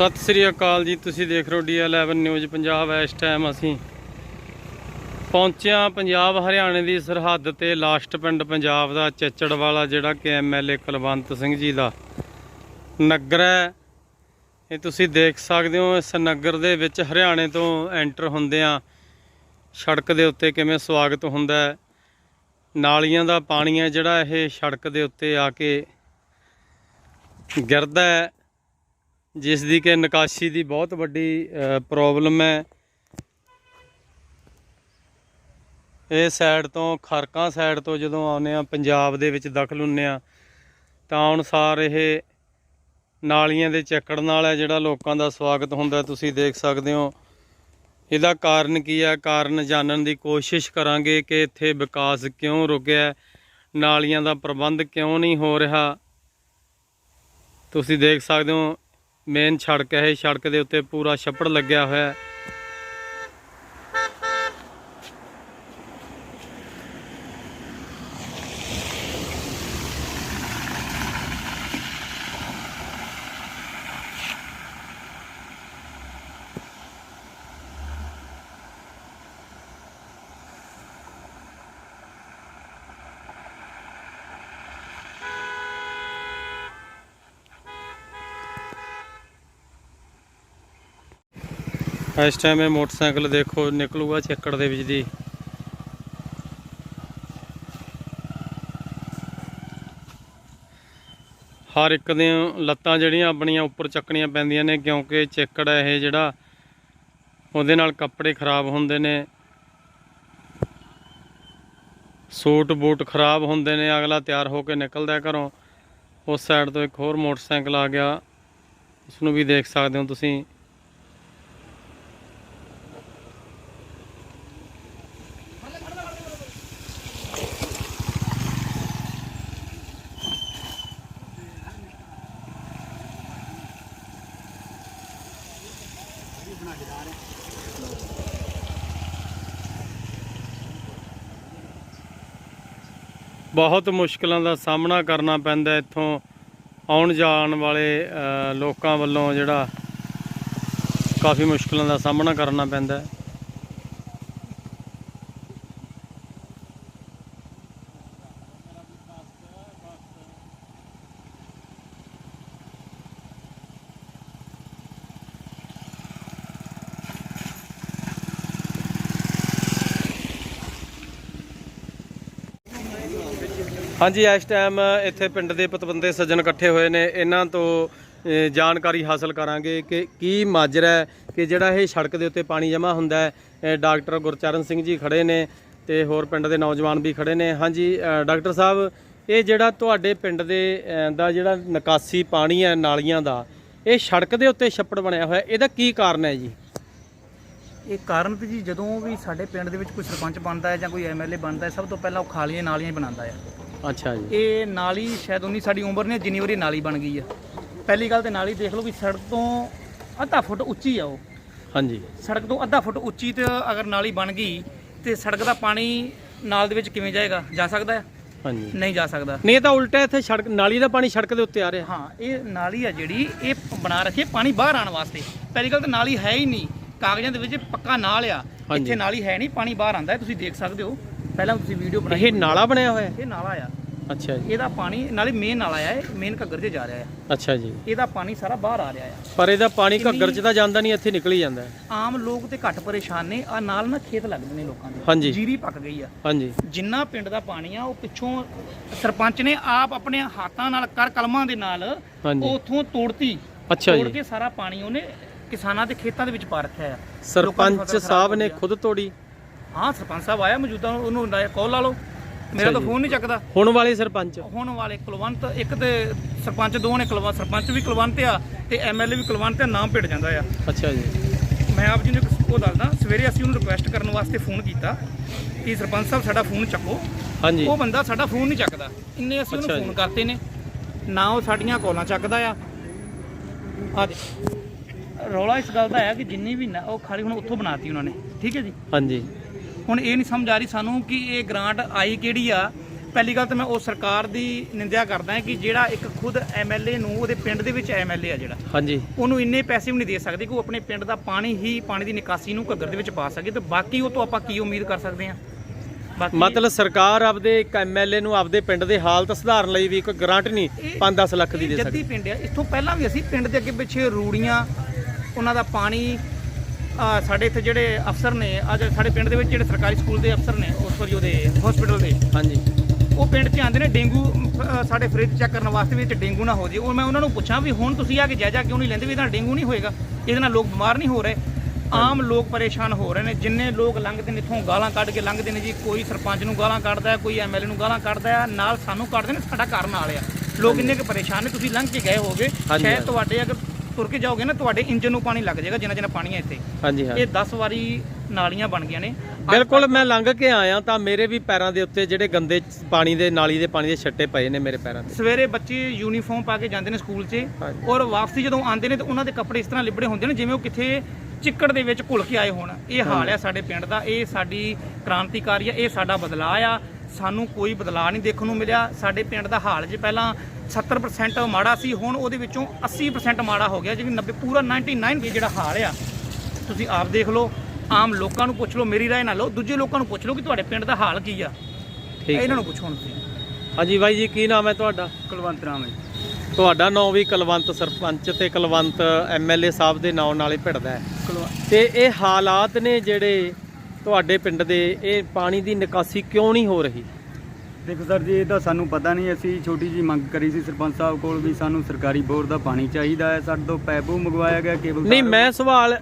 ਸਤਿ ਸ੍ਰੀ ਅਕਾਲ ਜੀ, ਤੁਸੀਂ ਦੇਖ ਰਹੇ ਹੋ ਡੀ11 ਨਿਊਜ਼ ਪੰਜਾਬ। ਇਸ ਟਾਈਮ ਅਸੀਂ ਪਹੁੰਚਿਆ ਪੰਜਾਬ, ਹਰਿਆਣੇ ਦੀ ਸਰਹੱਦ ਤੇ ਲਾਸਟ ਪਿੰਡ ਪੰਜਾਬ ਦਾ ਚੱਚੜ ਵਾਲਾ ਜਿਹੜਾ ਕਿ ਐਮਐਲਏ ਕੁਲਵੰਤ ਸਿੰਘ ਜੀ ਦਾ ਨਗਰ ਹੈ। ਇਹ ਤੁਸੀਂ ਦੇਖ ਸਕਦੇ ਹੋ, ਇਸ ਨਗਰ ਦੇ ਵਿੱਚ ਹਰਿਆਣੇ ਤੋਂ ਐਂਟਰ ਹੁੰਦੇ ਆ ਸੜਕ ਦੇ ਉੱਤੇ ਕਿਵੇਂ ਸਵਾਗਤ ਹੁੰਦਾ ਹੈ। ਨਾਲੀਆਂ ਦਾ ਪਾਣੀ ਹੈ ਜਿਹੜਾ, ਇਹ ਸੜਕ ਦੇ ਉੱਤੇ ਆ ਕੇ ਗਿਰਦਾ ਹੈ। ਜਿਸ ਦੀ ਕਿ ਨਿਕਾਸੀ ਦੀ ਬਹੁਤ ਵੱਡੀ ਪ੍ਰੋਬਲਮ ਹੈ। ਇਹ ਸਾਈਡ ਤੋਂ, ਖਰਕਾਂ ਸਾਈਡ ਤੋਂ ਜਦੋਂ ਆਉਂਦੇ ਆ ਪੰਜਾਬ ਦੇ ਵਿੱਚ ਦਖਲ ਹੁੰਨੇ ਆ ਤਾਂ ਅਨੁਸਾਰ ਇਹ ਨਾਲੀਆਂ ਦੇ ਚੱਕੜ ਨਾਲ ਹੈ, ਜਿਹੜਾ ਲੋਕਾਂ ਦਾ ਸਵਾਗਤ ਹੁੰਦਾ ਤੁਸੀਂ ਦੇਖ ਸਕਦੇ ਹੋ। ਇਹਦਾ ਕਾਰਨ ਕੀ ਹੈ? ਕਾਰਨ ਜਾਣਨ ਦੀ ਕੋਸ਼ਿਸ਼ ਕਰਾਂਗੇ ਕਿ ਇੱਥੇ ਵਿਕਾਸ ਕਿਉਂ ਰੁਕਿਆ ਨਾਲੀਆਂ ਦਾ ਪ੍ਰਬੰਧ ਕਿਉਂ ਨਹੀਂ ਹੋ ਰਿਹਾ? ਤੁਸੀਂ ਦੇਖ ਸਕਦੇ ਹੋ ਮੇਨ ਸੜਕ ਹੈ ਇਹ ਸੜਕ ਦੇ ਉੱਤੇ ਪੂਰਾ ਛੱਪੜ ਲੱਗਿਆ ਹੋਇਆ ਇਸ ਟਾਈਮ ਇਹ ਮੋਟਰਸਾਈਕਲ ਦੇਖੋ, ਨਿਕਲੂਗਾ ਚੱਕੜ ਦੇ ਵਿੱਚ ਦੀ। ਹਰ ਇੱਕ ਦੀਆਂ ਲੱਤਾਂ ਜਿਹੜੀਆਂ ਆਪਣੀਆਂ ਉੱਪਰ ਚੱਕਣੀਆਂ ਪੈਂਦੀਆਂ ਨੇ, ਕਿਉਂਕਿ ਚਿੱਕੜ ਇਹ ਜਿਹੜਾ, ਉਹਦੇ ਨਾਲ ਕੱਪੜੇ ਖਰਾਬ ਹੁੰਦੇ ਨੇ। ਸੂਟ ਬੂਟ ਖਰਾਬ ਹੁੰਦੇ ਨੇ, ਅਗਲਾ ਤਿਆਰ ਹੋ ਕੇ ਨਿਕਲਦਾ ਘਰੋਂ। ਉਸ ਸਾਈਡ ਤੋਂ ਇੱਕ ਹੋਰ ਮੋਟਰਸਾਈਕਲ ਆ ਗਿਆ। ਇਸ ਨੂੰ ਵੀ ਦੇਖ ਸਕਦੇ ਹੋ ਤੁਸੀਂ। ਬਹੁਤ ਮੁਸ਼ਕਲਾਂ ਦਾ ਸਾਹਮਣਾ ਕਰਨਾ ਪੈਂਦਾ ਇੱਥੋਂ ਆਉਣ ਜਾਣ ਵਾਲੇ ਲੋਕਾਂ ਵੱਲੋਂ ਜਿਹੜਾ ਕਾਫੀ ਮੁਸ਼ਕਲਾਂ ਦਾ ਸਾਹਮਣਾ ਕਰਨਾ ਪੈਂਦਾ। ਹਾਂਜੀ, ਇਸ ਟਾਈਮ ਇੱਥੇ ਪਿੰਡ ਦੇ ਪਤਵੰਦੇ ਸੱਜਣ ਇਕੱਠੇ ਹੋਏ ਨੇ। ਇਹਨਾਂ ਤੋਂ ਜਾਣਕਾਰੀ ਹਾਸਲ ਕਰਾਂਗੇ ਕਿ ਕੀ ਮਾਜਰਾ ਹੈ ਕਿ ਜਿਹੜਾ ਇਹ ਸੜਕ ਦੇ ਉੱਤੇ ਪਾਣੀ ਜਮ੍ਹਾਂ ਹੁੰਦਾ ਹੈ ਡਾਕਟਰ ਗੁਰਚਰਨ ਸਿੰਘ ਜੀ ਖੜੇ ਨੇ ਤੇ ਹੋਰ ਪਿੰਡ ਦੇ ਨੌਜਵਾਨ ਵੀ ਖੜੇ ਨੇ। ਹਾਂਜੀ ਡਾਕਟਰ ਸਾਹਿਬ, ਇਹ ਜਿਹੜਾ ਤੁਹਾਡੇ ਪਿੰਡ ਦੇ ਦਾ ਜਿਹੜਾ ਨਿਕਾਸੀ ਪਾਣੀ ਹੈ, ਨਾਲੀਆਂ ਦਾ, ਇਹ ਸੜਕ ਦੇ ਉੱਤੇ ਛੱਪੜ ਬਣਿਆ ਹੋਇਆ, ਇਹਦਾ ਕੀ ਕਾਰਨ ਹੈ ਜੀ? ਇਹ ਕਾਰਨ ਤੇ ਜੀ, ਜਦੋਂ ਵੀ ਸਾਡੇ ਪਿੰਡ ਦੇ ਵਿੱਚ ਕੋਈ ਸਰਪੰਚ ਬਣਦਾ ਹੈ ਜਾਂ ਕੋਈ ਐਮਐਲਏ ਬਣਦਾ ਹੈ, ਸਭ ਤੋਂ ਪਹਿਲਾਂ ਉਹ ਖਾਲੀਆਂ ਨਾਲੀਆਂ ਬਣਾਉਂਦਾ ਹੈ। ਅੱਛਾ ਜੀ। ਇਹ ਨਾਲੀ ਸ਼ਾਇਦ ਉਨੀ ਸਾਡੀ ਉਮਰ ਨੇ ਜਿੰਨੀ ਵਾਰੀ ਨਾਲੀ ਬਣ ਗਈ ਆ। ਪਹਿਲੀ ਗੱਲ ਤੇ ਨਾਲੀ ਦੇਖ ਲਓ ਵੀ ਸੜਕ ਤੋਂ ਅੱਧਾ ਫੁੱਟ ਉੱਚੀ ਆ ਉਹ। ਹਾਂਜੀ। ਸੜਕ ਤੋਂ ਅੱਧਾ ਫੁੱਟ ਉੱਚੀ ਤੇ ਅਗਰ ਨਾਲੀ ਬਣ ਗਈ ਤੇ ਸੜਕ ਦਾ ਪਾਣੀ ਨਾਲ ਦੇ ਵਿੱਚ ਕਿਵੇਂ ਜਾਏਗਾ? ਜਾ ਸਕਦਾ ਹੈ? ਹਾਂਜੀ। ਨਹੀਂ ਜਾ ਸਕਦਾ। ਨਹੀਂ ਇਹ ਤਾਂ ਉਲਟਾ ਇੱਥੇ ਸੜਕ ਨਾਲੀ ਦਾ ਪਾਣੀ ਸੜਕ ਦੇ ਉੱਤੇ ਆ ਰਿਹਾ। ਹਾਂ ਇਹ ਨਾਲੀ ਆ ਜਿਹੜੀ ਇਹ ਬਣਾ ਰੱਖੀ ਹੈ ਪਾਣੀ ਬਾਹਰ ਆਉਣ ਵਾਸਤੇ। ਪਹਿਲੀ ਗੱਲ ਤਾਂ ਨਾਲੀ ਹੈ ਹੀ ਨਹੀਂ। ਕਾਗਜ਼ਾਂ ਦੇ ਵਿੱਚ ਪੱਕਾ ਨਾਲ ਆ। ਹਾਂਜੀ। ਇੱਥੇ ਨਾਲੀ ਹੈ ਨਹੀਂ ਪਾਣੀ ਬਾਹਰ ਆਉਂਦਾ ਹੈ ਤੁਸੀਂ ਦੇਖ ਸਕਦੇ ਹੋ। ਪਹਿਲਾਂ ਤੁਸੀਂ ਵੀਡੀਓ ਬਣਾਈ ਇਹ ਨਾਲਾ ਬਣਿਆ ਹੋਇਆ ਹੈ? ਇਹ ਨਾਲਾ ਆ। ਅੱਛਾ ਜੀ। ਇਹਦਾ ਪਾਣੀ ਨਾਲੇ ਮੇਨ ਨਾਲਾ ਆ ਇਹ ਮੇਨ ਘੱਗਰ 'ਚ ਜਾ ਰਿਹਾ ਆ। ਅੱਛਾ ਜੀ। ਇਹਦਾ ਪਾਣੀ ਸਾਰਾ ਬਾਹਰ ਆ ਰਿਹਾ ਆ। ਪਰ ਇਹਦਾ ਪਾਣੀ ਘੱਗਰ ਚ ਤਾਂ ਜਾਂਦਾ ਨਹੀਂ ਇੱਥੇ ਨਿਕਲ ਹੀ ਜਾਂਦਾ ਹੈ। ਆਮ ਲੋਕ ਤੇ ਘੱਟ ਪਰੇਸ਼ਾਨ ਨੇ। ਆ ਨਾਲ ਨਾ ਖੇਤ ਲੱਗਦੇ ਨੇ ਲੋਕਾਂ ਦੇ। ਹਾਂਜੀ। ਜੀਰੀ ਪੱਕ ਗਈ ਆ। ਹਾਂਜੀ। ਜਿੰਨਾ ਪਿੰਡ ਦਾ ਪਾਣੀ ਆ ਉਹ ਪਿੱਛੋਂ ਸਰਪੰਚ ਨੇ ਆਪ ਆਪਣੇ ਹੱਥਾਂ ਨਾਲ ਕਰ ਕਲਮਾਂ ਦੇ ਨਾਲ ਹਾਂਜੀ। ਉੱਥੋਂ ਤੋੜਤੀ। ਅੱਛਾ ਤੋੜ ਜੀ। ਕੇ ਸਾਰਾ ਪਾਣੀ ਉਹਨੇ ਕਿਸਾਨਾਂ ਦੇ ਖੇਤਾਂ ਦੇ ਵਿੱਚ ਪਾ ਰੱਖਿਆ ਆ। ਸਰਪੰਚ ਸਾਹਿਬ ਨੇ। ਖੁਦ ਤੋੜੀ। ਹਾਂ ਸਰਪੰਚ ਸਾਹਿਬ ਆਇਆ ਮੌਜੂਦਾ ਉਹਨੂੰ ਕਾਲ ਲਾ ਲਓ। ਮੇਰਾ ਤਾਂ। ਫੋਨ ਨਹੀਂ ਚੱਕਦਾ। ਹੁਣ ਵਾਲੇ ਸਰਪੰਚ? ਹੁਣ ਵਾਲੇ ਕੁਲਵੰਤ ਇੱਕ ਤੇ ਸਰਪੰਚ ਦੋ ਨੇ ਕੁਲਵੰਤ ਸਰਪੰਚ ਵੀ ਕੁਲਵੰਤ ਆ ਤੇ ਐਮਐਲਏ ਵੀ ਕੁਲਵੰਤ ਆ ਨਾਮ ਭਿੜ ਜਾਂਦਾ ਆ। ਅੱਛਾ ਜੀ। ਮੈਂ ਆਪ ਜੀ ਨੂੰ ਇੱਕ ਉਹ ਦੱਸਦਾ ਸਵੇਰੇ ਅਸੀਂ ਉਹਨੂੰ ਰਿਕੁਐਸਟ ਕਰਨ ਵਾਸਤੇ ਫੋਨ ਕੀਤਾ ਕਿ ਸਰਪੰਚ ਸਾਹਿਬ ਸਾਡਾ ਫੋਨ ਚੱਕੋ। ਹਾਂਜੀ। ਉਹ ਬੰਦਾ ਸਾਡਾ ਫੋਨ ਨਹੀਂ ਚੱਕਦਾ। ਇੰਨੇ ਅਸੀਂ ਉਹਨੂੰ। ਫੋਨ ਕਰਤੇ ਨੇ। ਨਾ ਉਹ ਸਾਡੀਆਂ ਕਾਲਾਂ ਚੱਕਦਾ ਆ। ਆ ਦੇ ਰੌਲਾ ਇਸ ਗੱਲ ਦਾ ਹੈ ਕਿ ਜਿੰਨੀ ਵੀ ਨਾ ਉਹ ਖਾਲੀ ਹੁਣ ਉੱਥੋਂ ਬਣਾਤੀ ਉਹਨਾਂ ਨੇ। ਠੀਕ ਹੈ ਜੀ? ਹਾਂਜੀ। ਹੁਣ ਇਹ ਨਹੀਂ ਸਮਝ ਆ ਰਹੀ ਸਾਨੂੰ ਕਿ ਇਹ ਗ੍ਰਾਂਟ ਆਈ ਕਿਹੜੀ ਆ। ਪਹਿਲੀ ਗੱਲ ਤਾਂ ਮੈਂ ਉਹ ਸਰਕਾਰ ਦੀ ਨਿੰਦਿਆ ਕਰਦਾ ਹਾਂ ਕਿ ਜਿਹੜਾ ਇੱਕ ਖੁਦ ਐਮਐਲਏ ਨੂੰ ਉਹਦੇ ਪਿੰਡ ਦੇ ਵਿੱਚ ਐਮਐਲਏ ਆ ਜਿਹੜਾ ਹਾਂਜੀ। ਉਹਨੂੰ ਇੰਨੇ ਪੈਸੇ ਵੀ ਨਹੀਂ ਦੇ ਸਕਦੇ ਕਿ ਉਹ ਆਪਣੇ ਪਿੰਡ ਦਾ ਪਾਣੀ ਹੀ ਪਾਣੀ ਦੀ ਨਿਕਾਸੀ ਨੂੰ ਘੱਗਰ ਦੇ ਵਿੱਚ ਪਾ ਸਕੇ। ਤੇ ਬਾਕੀ ਉਹ ਤੋਂ ਆਪਾਂ ਕੀ ਉਮੀਦ ਕਰ ਸਕਦੇ ਹਾਂ? ਮਤਲਬ ਸਰਕਾਰ ਆਪਦੇ ਇੱਕ ਐਮਐਲਏ ਨੂੰ ਆਪਦੇ ਪਿੰਡ ਦੇ ਹਾਲਤ ਸੁਧਾਰਨ ਲਈ ਵੀ ਕੋਈ ਗ੍ਰਾਂਟ ਨਹੀਂ ਇਹ- 5-10 ਲੱਖ ਦੀ ਦੇ ਜੱਦੀ ਸਕਦੀ। ਪਿੰਡ ਆ। ਇਥੋਂ ਪਹਿਲਾਂ ਵੀ ਅਸੀਂ ਪਿੰਡ ਦੇ ਅੱਗੇ ਪਿੱਛੇ ਰੂੜੀਆਂ ਉਹਨਾਂ ਦਾ ਪਾਣੀ ਸਾਡੇ ਇੱਥੇ ਜਿਹੜੇ ਅਫਸਰ ਨੇ ਅੱਜ ਸਾਡੇ ਪਿੰਡ ਦੇ ਵਿੱਚ ਜਿਹੜੇ ਸਰਕਾਰੀ ਸਕੂਲ ਦੇ ਅਫਸਰ ਨੇ ਉਸ ਸੌਰੀ ਉਹਦੇ ਹਸਪੀਟਲ ਦੇ। ਹਾਂਜੀ। ਉਹ ਪਿੰਡ 'ਚ ਆਉਂਦੇ ਨੇ ਡੇਂਗੂ ਸਾਡੇ ਫ੍ਰਿਜ ਚੈੱਕ ਕਰਨ ਵਾਸਤੇ ਵੀ 'ਚ ਡੇਂਗੂ ਨਾ ਹੋ ਜੇ। ਉਹ ਮੈਂ ਉਹਨਾਂ ਨੂੰ ਪੁੱਛਾਂ ਵੀ ਹੁਣ ਤੁਸੀਂ ਆ ਕੇ ਜਾਇਜ਼ਾ ਕਿਉਂ ਨਹੀਂ ਲੈਂਦੇ ਵੀ ਇਹਦਾ ਡੇਂਗੂ ਨਹੀਂ ਹੋਏਗਾ? ਇਹਦੇ ਨਾਲ ਲੋਕ ਬਿਮਾਰ ਨਹੀਂ ਹੋ ਰਹੇ। ਆਮ ਲੋਕ ਪਰੇਸ਼ਾਨ ਹੋ ਰਹੇ ਨੇ। ਜਿੰਨੇ ਲੋਕ ਲੰਘਦੇ ਨੇ ਇੱਥੋਂ ਗਾਲਾਂ ਕੱਢ ਕੇ ਲੰਘਦੇ ਨੇ ਜੀ ਕੋਈ ਸਰਪੰਚ ਨੂੰ ਗਾਲਾਂ ਕੱਢਦਾ ਹੈ ਕੋਈ ਐਮਐਲਏ ਨੂੰ ਗਾਲਾਂ ਕੱਢਦਾ ਹੈ ਨਾਲ ਸਾਨੂੰ ਕੱਢਦੇ ਨੇ ਸਾਡਾ ਘਰ ਨਾਲ ਆ। ਲੋਕ ਇੰਨੇ ਕੁ ਪਰੇਸ਼ਾਨ ਨੇ ਤੁਸੀਂ ਲੰਘ ਕੇ ਗਏ ਹੋਗੇ ਸ਼ਾਇਦ। ਤੁਹਾਡੇ ਅਗਰ ਤੁਰ ਕੇ ਜਾਓਗੇ ਨਾ ਤੁਹਾਡੇ ਇੰਜਨ ਨੂੰ ਪਾਣੀ ਲੱਗ ਜਾਏਗਾ ਜਿੰਨਾ ਜਿੰਨਾ ਪਾਣੀ ਹੈ ਇੱਥੇ। ਹਾਂਜੀ ਹਾਂ ਇਹ 10 ਵਾਰੀ ਨਾਲੀਆਂ ਬਣ ਗਈਆਂ ਨੇ। ਬਿਲਕੁਲ ਮੈਂ ਲੰਘ ਕੇ ਆਇਆ ਤਾਂ ਮੇਰੇ ਵੀ ਪੈਰਾਂ ਦੇ ਉੱਤੇ ਜਿਹੜੇ ਗੰਦੇ ਪਾਣੀ ਦੇ ਨਾਲੀ ਦੇ ਪਾਣੀ ਦੇ ਛੱਟੇ ਪਏ ਨੇ ਮੇਰੇ ਪੈਰਾਂ ਤੇ ਸਵੇਰੇ ਬੱਚੇ ਯੂਨੀਫਾਰਮ ਪਾ ਕੇ ਜਾਂਦੇ ਨੇ ਸਕੂਲ 'ਚ। ਔਰ ਵਾਪਸੀ ਜਦੋਂ ਆਉਂਦੇ ਨੇ ਤੇ ਉਹਨਾਂ ਦੇ ਕੱਪੜੇ ਇਸ ਤਰ੍ਹਾਂ ਲਿਬੜੇ ਹੁੰਦੇ ਨੇ ਜਿਵੇਂ ਉਹ ਕਿਥੇ ਚਿੱਕੜ ਦੇ ਵਿੱਚ ਘੁਲ ਕੇ ਆਏ ਹੋਣ। ਇਹ ਹਾਲ ਆ ਸਾਡੇ ਪਿੰਡ ਦਾ ਇਹ ਸਾਡੀ ਕ੍ਰਾਂਤੀਕਾਰੀ ਆ ਇਹ ਸਾਡਾ ਬਦਲਾਅ ਆ। ਸਾਨੂੰ ਕੋਈ ਬਦਲਾਅ ਨਹੀਂ ਦੇਖਣ ਨੂੰ ਮਿਲਿਆ। ਸਾਡੇ ਪਿੰਡ ਦਾ ਹਾਲ ਜੇ ਪਹਿਲਾਂ 70% ਮਾੜਾ ਸੀ ਹੁਣ ਉਹਦੇ ਵਿੱਚੋਂ 80% ਮਾੜਾ ਹੋ ਗਿਆ ਜਿਵੇਂ 90 ਪੂਰਾ 99 ਜਿਹੜਾ ਹਾਲ ਆ। ਤੁਸੀਂ ਆਪ ਦੇਖ ਲਓ ਆਮ ਲੋਕਾਂ ਨੂੰ ਪੁੱਛ ਲਓ ਮੇਰੀ ਰਾਏ ਨਾ ਲਓ ਦੂਜੇ ਲੋਕਾਂ ਨੂੰ ਪੁੱਛ ਲਓ ਕਿ ਤੁਹਾਡੇ ਪਿੰਡ ਦਾ ਹਾਲ ਕੀ ਆ। ਠੀਕ ਇਹਨਾਂ। ਨੂੰ ਪੁੱਛੋ ਹੁਣ ਤੁਸੀਂ। ਹਾਂਜੀ ਬਾਈ ਜੀ ਕੀ ਨਾਮ ਹੈ ਤੁਹਾਡਾ? ਕੁਲਵੰਤ ਰਾਮ ਹੈ ਤੁਹਾਡਾ ਨਾਮ ਵੀ ਕੁਲਵੰਤ ਸਰਪੰਚ ਤੇ ਕੁਲਵੰਤ ਐਮਐਲਏ ਸਾਹਿਬ ਦੇ ਨਾਂ ਨਾਲ ਹੀ ਭਿੜਦਾ ਹੈ। ਤੇ ਇਹ ਹਾਲਾਤ ਨੇ ਜਿਹੜੇ ਤੁਹਾਡੇ ਪਿੰਡ ਦੇ ਇਹ ਪਾਣੀ ਦੀ ਨਿਕਾਸੀ ਕਿਉਂ ਨਹੀਂ ਹੋ ਰਹੀ? ਦੇਖੋ ਸਰ ਜੀ ਇਹ ਤਾਂ ਸਾਨੂੰ ਪਤਾ ਨਹੀਂ ਅਸੀਂ ਛੋਟੀ ਜੀ ਮੰਗ ਕਰੀ ਸੀ ਸਰਪੰਚ ਸਾਹਿਬ ਕੋਲ ਵੀ ਸਾਨੂੰ ਸਰਕਾਰੀ ਬੋਰ ਦਾ ਪਾਣੀ ਚਾਹੀਦਾ ਹੈ। ਸਾਡੇ ਤੋਂ ਪੈਪੂ ਮੰਗਵਾਇਆ ਗਿਆ ਕੇਬਲ ਨਹੀਂ ਮੈਂ ਸਵਾਲ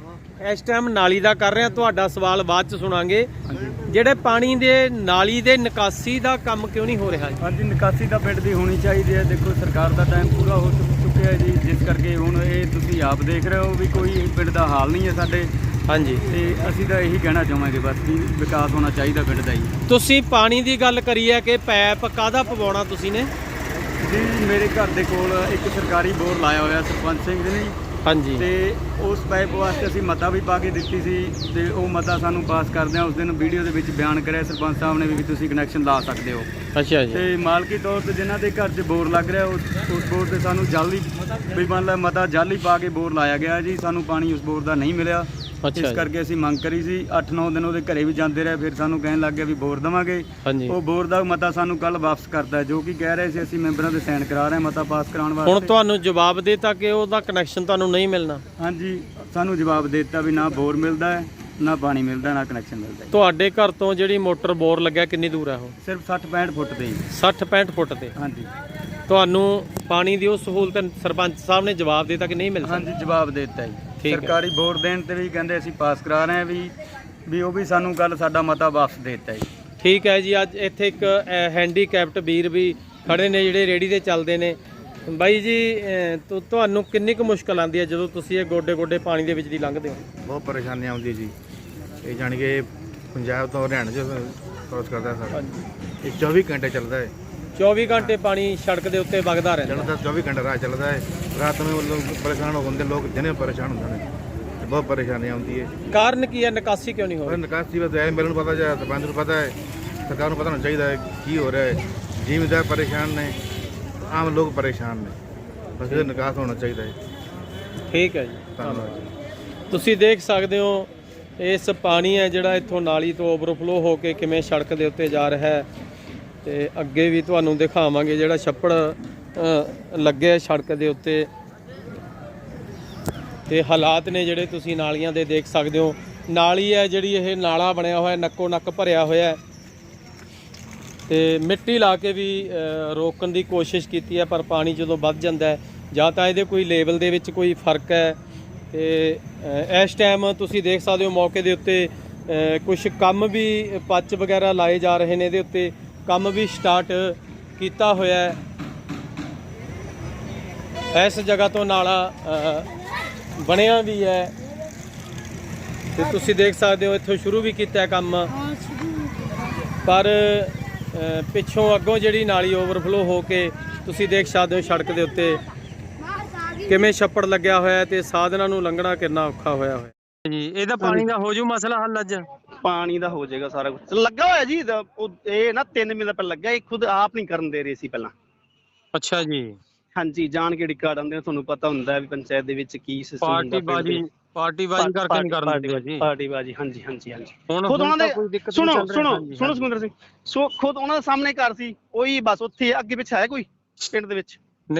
ਇਸ ਟਾਈਮ ਨਾਲੀ ਦਾ ਕਰ ਰਿਹਾ ਤੁਹਾਡਾ ਸਵਾਲ ਬਾਅਦ ਚ ਸੁਣਾਂਗੇ। ਜਿਹੜੇ ਪਾਣੀ ਦੇ ਨਾਲੀ ਦੇ ਨਿਕਾਸੀ ਦਾ ਕੰਮ ਕਿਉਂ ਨਹੀਂ ਹੋ ਰਿਹਾ? ਹਾਂਜੀ ਨਿਕਾਸੀ ਤਾਂ ਪਿੰਡ ਦੀ ਹੋਣੀ ਚਾਹੀਦੀ ਹੈ। ਦੇਖੋ ਸਰਕਾਰ ਦਾ ਟਾਈਮ ਪੂਰਾ ਹੋ ਚੁੱਕ- ਚੁੱਕਿਆ ਹੈ ਜੀ। ਜਿਸ ਕਰਕੇ ਹੁਣ ਇਹ ਤੁਸੀਂ ਆਪ ਦੇਖ ਰਹੇ ਹੋ ਵੀ ਕੋਈ ਪਿੰਡ ਦਾ ਹਾਲ ਨਹੀਂ ਹੈ ਸਾਡੇ। ਹਾਂਜੀ। ਤੇ ਅਸੀਂ ਤਾਂ ਇਹੀ ਕਹਿਣਾ ਚਾਹਾਂਗੇ ਬਸ ਵੀ ਵਿਕਾਸ ਹੋਣਾ ਚਾਹੀਦਾ ਪਿੰਡ ਦਾ ਜੀ ਤੁਸੀਂ ਪਾਣੀ ਦੀ ਗੱਲ ਕਰੀ ਹੈ ਕਿ ਪੈਪ ਕਾਹਦਾ ਪਵਾਉਣਾ ਤੁਸੀਂ ਨੇ? ਜੀ ਮੇਰੇ ਘਰ ਦੇ ਕੋਲ ਇੱਕ ਸਰਕਾਰੀ ਬੋਰ ਲਾਇਆ ਹੋਇਆ ਸਰਪੰਚ ਸਿੰਘ ਜੀ ਨੇ ਜੀ। ਹਾਂਜੀ। ਤੇ ਉਸ ਪਾਈਪ ਵਾਸਤੇ ਅਸੀਂ ਮਤਾ ਵੀ ਪਾ ਕੇ ਦਿੱਤੀ ਸੀ ਤੇ ਉਹ ਮਤਾ ਸਾਨੂੰ ਪਾਸ ਕਰਦਿਆਂ ਉਸ ਦਿਨ ਵੀਡੀਓ ਦੇ ਵਿੱਚ ਬਿਆਨ ਕਰਿਆ ਸਰਪੰਚ ਸਾਹਿਬ ਨੇ ਵੀ ਤੁਸੀਂ ਕਨੈਕਸ਼ਨ ਲਾ ਸਕਦੇ ਹੋ। ਅੱਛਾ ਜੀ। ਤੇ ਮਾਲਕੀ ਤੌਰ ਤੇ ਜਿਨ੍ਹਾਂ ਦੇ ਘਰ 'ਚ ਬੋਰ ਲੱਗ ਰਿਹਾ ਉਸ ਉਸ ਬੋਰ ਤੇ ਸਾਨੂੰ ਜਲਦੀ ਵੀ ਮੰਨ ਲਾ ਮਤਾ ਜਲਦੀ ਪਾ ਕੇ ਬੋਰ ਲਾਇਆ ਗਿਆ ਜੀ ਸਾਨੂੰ ਪਾਣੀ ਉਸ ਬੋਰ ਦਾ ਨਹੀਂ ਮਿਲਿਆ। ਅੱਛਾ ਇਸ ਜੀ। ਕਰਕੇ ਅਸੀਂ ਮੰਗ ਕਰੀ ਸੀ 8-9 ਦਿਨ ਉਹਦੇ ਘਰੇ ਵੀ ਜਾਂਦੇ ਰਹੇ ਫਿਰ ਸਾਨੂੰ ਕਹਿਣ ਲੱਗ ਗਿਆ ਵੀ ਬੋਰ ਦਵਾਂਗੇ। ਹਾਂਜੀ। ਉਹ ਬੋਰ ਦਾ ਮਤਾ ਸਾਨੂੰ ਕੱਲ ਵਾਪਸ ਕਰਤਾ ਜੋ ਕਿ ਕਹਿ ਰਹੇ ਸੀ ਅਸੀਂ ਮੈਂਬਰਾਂ ਦੇ ਸਾਈਨ ਕਰਾ ਰਹੇ ਹਾਂ ਮਤਾ ਪਾਸ ਕਰਾਉਣ ਹੁਣ ਵਾਸਤੇ ਤੁਹਾਨੂੰ ਜਵਾਬ ਦਿੱਤਾ ਕਿ ਉਹਦਾ ਕਨੈਕਸ਼ਨ ਤੁਹਾਨੂੰ ਨਹੀਂ ਮਿਲਣਾ? ਹਾਂਜੀ ਸਾਨੂੰ ਜਵਾਬ ਦੇ ਦਿੱਤਾ ਵੀ ਨਾ ਬੋਰ ਮਿਲਦਾ ਹੈ ਨਾ ਪਾਣੀ ਮਿਲਦਾ ਨਾ ਕਨੈਕਸ਼ਨ ਮਿਲਦਾ ਹੈ। ਤੁਹਾਡੇ ਘਰ ਤੋਂ ਜਿਹੜੀ ਮੋਟਰ ਬੋਰ ਲੱਗਿਆ ਕਿੰਨੀ ਦੂਰ ਹੈ ਉਹ? ਸਿਰਫ 60-65 ਫੁੱਟ ਦੇ ਜੀ। 60 65 ਫੁੱਟ ਤੇ? ਹਾਂਜੀ। ਤੁਹਾਨੂੰ ਪਾਣੀ ਦੀ ਉਹ ਸਹੂਲਤ ਸਰਪੰਚ ਸਾਹਿਬ ਨੇ ਜਵਾਬ ਦਿੱਤਾ ਕਿ ਨਹੀਂ ਮਿਲ ਸਕਦੀ? ਹਾਂਜੀ ਜਵਾਬ ਦੇ ਦਿੱਤਾ ਠੀਕ ਜੀ ਹੈ। ਸਰਕਾਰੀ ਬੋਰ ਦੇਣ ਤੇ ਵੀ ਕਹਿੰਦੇ ਅਸੀਂ ਪਾਸ ਕਰਾ ਰਹੇ ਹਾਂ ਵੀ ਵੀ ਉਹ ਵੀ ਸਾਨੂੰ ਕੱਲ ਸਾਡਾ ਮਤਾ ਵਾਪਸ ਦੇ ਦਿੱਤਾ ਜੀ। ਠੀਕ ਹੈ ਜੀ ਅੱਜ ਇੱਥੇ ਇੱਕ ਹੈਂਡੀਕੈਪਟ ਵੀਰ ਵੀ ਖੜੇ ਨੇ ਜਿਹੜੇ ਰੇੜੀ ਤੇ ਚੱਲਦੇ ਨੇ। ਬਾਈ ਜੀ ਤੁ- ਤੁਹਾਨੂੰ ਕਿੰਨੀ ਕੁ ਮੁਸ਼ਕਲ ਆਉਂਦੀ ਹੈ ਜਦੋਂ ਤੁਸੀਂ ਇਹ ਗੋਡੇ ਗੋਡੇ ਪਾਣੀ ਦੇ ਵਿੱਚ ਦੀ ਲੰਘਦੇ ਹੋ? ਬਹੁਤ ਪਰੇਸ਼ਾਨੀ ਆਉਂਦੀ ਜੀ। ਇਹ ਜਾਣੀ ਕਿ ਪੰਜਾਬ ਤੋਂ ਹਰਿਆਣਾ ਚ ਕ੍ਰੋਸ ਕਰਦਾ ਸਾਡਾ। ਇਹ 24 ਘੰਟੇ ਚੱਲਦਾ ਹੈ। 24 ਘੰਟੇ ਪਾਣੀ ਸੜਕ ਦੇ ਉੱਤੇ ਵਗਦਾ ਰਹਿੰਦਾ। ਚੱਲਦਾ 24 ਘੰਟੇ ਰਾਹ ਚੱਲਦਾ ਹੈ। ਰਾਤ ਨੂੰ ਲੋਕ ਪਰੇਸ਼ਾਨ ਹੋ ਹੁੰਦੇ ਲੋਕ ਦਿਨੇ ਪਰੇਸ਼ਾਨ ਹੁੰਦੇ ਨੇ। ਤੇ ਬਹੁਤ ਪਰੇਸ਼ਾਨੀ ਆਉਂਦੀ ਹੈ ਕਾਰਨ ਕੀ ਹੈ? ਨਿਕਾਸੀ ਕਿਉਂ ਨਹੀਂ ਹੋ ਪਰ ਰਹੀ? ਨਿਕਾਸੀ ਬਸ ਐ ਮੈਨੂੰ ਪਤਾ ਜਾਂ ਸਰਪੰਚ ਨੂੰ ਪਤਾ ਹੈ। ਸਰਕਾਰ ਨੂੰ ਪਤਾ ਹੋਣਾ ਚਾਹੀਦਾ ਹੈ ਕੀ ਹੋ ਰਿਹਾ ਹੈ। ਜ਼ਿਮੀਦਾਰ ਪਰੇਸ਼ਾਨ ਨੇ ਆਮ ਲੋਕ ਪਰੇਸ਼ਾਨ ਨੇ। ਬਸ ਇਹਦਾ ਨਿਕਾਸ ਹੋਣਾ ਚਾਹੀਦਾ ਹੈ। ਠੀਕ ਹੈ ਜੀ। ਧੰਨਵਾਦ ਜੀ। ਤੁਸੀਂ ਦੇਖ ਸਕਦੇ ਹੋ ਇਸ ਪਾਣੀ ਹੈ ਜਿਹੜਾ ਇੱਥੋਂ ਨਾਲੀ ਤੋਂ ਓਵਰਫਲੋ ਹੋ ਕੇ ਕਿਵੇਂ ਸੜਕ ਦੇ ਉੱਤੇ ਜਾ ਰਿਹਾ ਹੈ। ਤੇ ਅੱਗੇ ਵੀ ਤੁਹਾਨੂੰ ਦਿਖਾਵਾਂਗੇ ਜਿਹੜਾ ਛੱਪੜ ਅ, ਲੱਗਿਆ ਸੜਕ ਦੇ ਉੱਤੇ। ਤੇ ਹਾਲਾਤ ਨੇ ਜਿਹੜੇ ਤੁਸੀਂ ਨਾਲੀਆਂ ਦੇ ਦੇਖ ਸਕਦੇ ਹੋ। ਨਾਲੀ ਹੈ ਜਿਹੜੀ ਇਹ ਨਾਲਾ ਬਣਿਆ ਹੋਇਆ ਨੱਕੋ ਨੱਕ ਭਰਿਆ ਹੋਇਆ ਹੈ। ਤੇ ਮਿੱਟੀ ਲਾ ਕੇ ਵੀ ਰੋਕਣ ਦੀ ਕੋਸ਼ਿਸ਼ ਕੀਤੀ ਹੈ ਪਰ ਪਾਣੀ ਜਦੋਂ ਵੱਧ ਜਾਂਦਾ ਹੈ ਜਾਂ ਤਾਂ ਇਹਦੇ ਕੋਈ ਲੈਵਲ ਦੇ ਵਿੱਚ ਕੋਈ ਫ਼ਰਕ ਹੈ। ਤੇ ਇਸ ਟਾਈਮ ਤੁਸੀਂ ਦੇਖ ਸਕਦੇ ਹੋ ਮੌਕੇ ਦੇ ਉੱਤੇ ਕੁਝ ਕੰਮ ਵੀ ਪੱਚ ਵਗੈਰਾ ਲਾਏ ਜਾ ਰਹੇ ਨੇ ਇਹਦੇ ਉੱਤੇ। ਕੰਮ ਵੀ ਸਟਾਰਟ ਕੀਤਾ ਹੋਇਆ ਹੈ। ਇਸ ਜਗ੍ਹਾ ਤੋਂ ਨਾਲਾ ਬਣਿਆ ਵੀ ਹੈ। ਤੇ ਤੁਸੀਂ ਦੇਖ ਸਕਦੇ ਹੋ ਇੱਥੋਂ ਸ਼ੁਰੂ ਵੀ ਕੀਤਾ ਹੈ ਕੰਮ। ਪਰ ਪਿੱਛੋਂ ਅੱਗੋਂ ਜਿਹੜੀ ਨਾਲੀ ਓਵਰਫਲੋ ਹੋ ਕੇ ਤੁਸੀਂ ਦੇਖ ਸਕਦੇ ਹੋ ਸੜਕ ਦੇ ਉੱਤੇ। ਕਿਵੇਂ ਛੱਪੜ ਲੱਗਿਆ ਹੋਇਆ ਤੇ ਸਾਧਨਾਂ ਨੂੰ ਲੰਘਣਾ ਕਿੰਨਾ ਔਖਾ ਹੋਇਆ ਹੋਇਆ ਜੀ ਇਹਦਾ ਪਾਣੀ ਦਾ ਹੋ ਜੂ ਮਸਲਾ ਹੱਲ ਅੱਜ? ਪਾਣੀ ਦਾ ਹੋ ਜਾਏਗਾ ਸਾਰਾ ਕੁਝ ਲੱਗਾ ਹੋਇਆ ਜੀ ਇਹ ਨਾ 3 ਮਹੀਨੇ ਪਹਿਲਾਂ ਲੱਗਾ ਇਹ ਖੁਦ ਆਪ ਨਹੀਂ ਕਰਨ ਦੇ ਰਹੇ ਸੀ ਪਹਿਲਾਂ। ਅੱਛਾ ਜੀ। ਹਾਂਜੀ ਜਾਣ ਕੇ ਡਿਕਾੜ ਆਉਂਦੇ ਆ, ਤੁਹਾਨੂੰ ਪਤਾ ਹੁੰਦਾ ਹੈ ਵੀ ਪੰਚਾਇਤ ਦੇ ਵਿੱਚ ਕੀ ਸਿਸਟਮ ਪਾਰਟੀ ਬਾਜੀ ਪਾਰਟੀ ਬਾਜੀ ਕਰਕੇ ਨਹੀਂ ਕਰਨ ਦਿੰਦੇ। ਜੀ ਪਾਰਟੀ ਬਾਜੀ ਹਾਂਜੀ ਹਾਂਜੀ। ਹਾਂਜੀ ਖੁਦ ਉਹਨਾਂ ਦੇ ਸੁਣੋ ਸੁਣੋ ਸੁਣੋ। ਸੁਖਿੰਦਰ ਸਿੰਘ। ਸੋ ਖੁਦ ਉਹਨਾਂ ਦੇ ਸਾਹਮਣੇ ਘਰ ਸੀ ਉਹੀ ਬਸ ਉੱਥੇ ਅੱਗੇ ਪਿੱਛੇ ਹੈ ਕੋਈ ਪਿੰਡ ਦੇ ਵਿੱਚ?